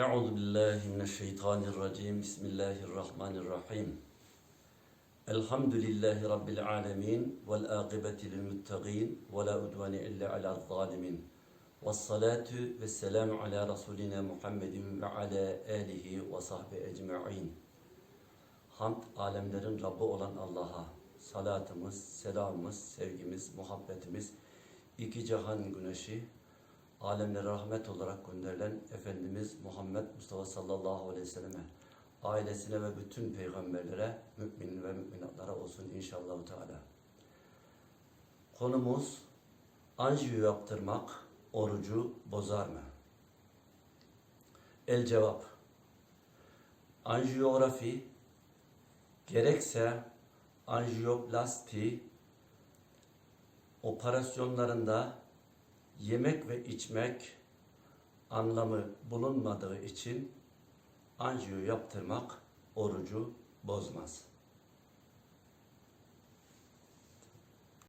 Euzu billahi mineşşeytanirracim. Bismillahirrahmanirrahim. Elhamdülillahi rabbil alamin vel akibeti lil muttaqin ve la udvane illa alel zalimin. Ves salatu vesselamu ala rasulina Muhammedin ve ala alihi ve sahbihi ecmaîn. Hamd alemlerin Rabbi olan Allah'a salatımız, selamımız, sevgimiz, muhabbetimiz, iki cihan güneşi, alemlere rahmet olarak gönderilen Efendimiz Muhammed Mustafa sallallahu aleyhi ve selleme, ailesine ve bütün peygamberlere, mümin ve müminatlara olsun inşallah Teala. Konumuz anjiyo yaptırmak orucu bozar mı? El cevap. Anjiyografi gerekse anjiyoplasti operasyonlarında yemek ve içmek anlamı bulunmadığı için anjiyo yaptırmak orucu bozmaz.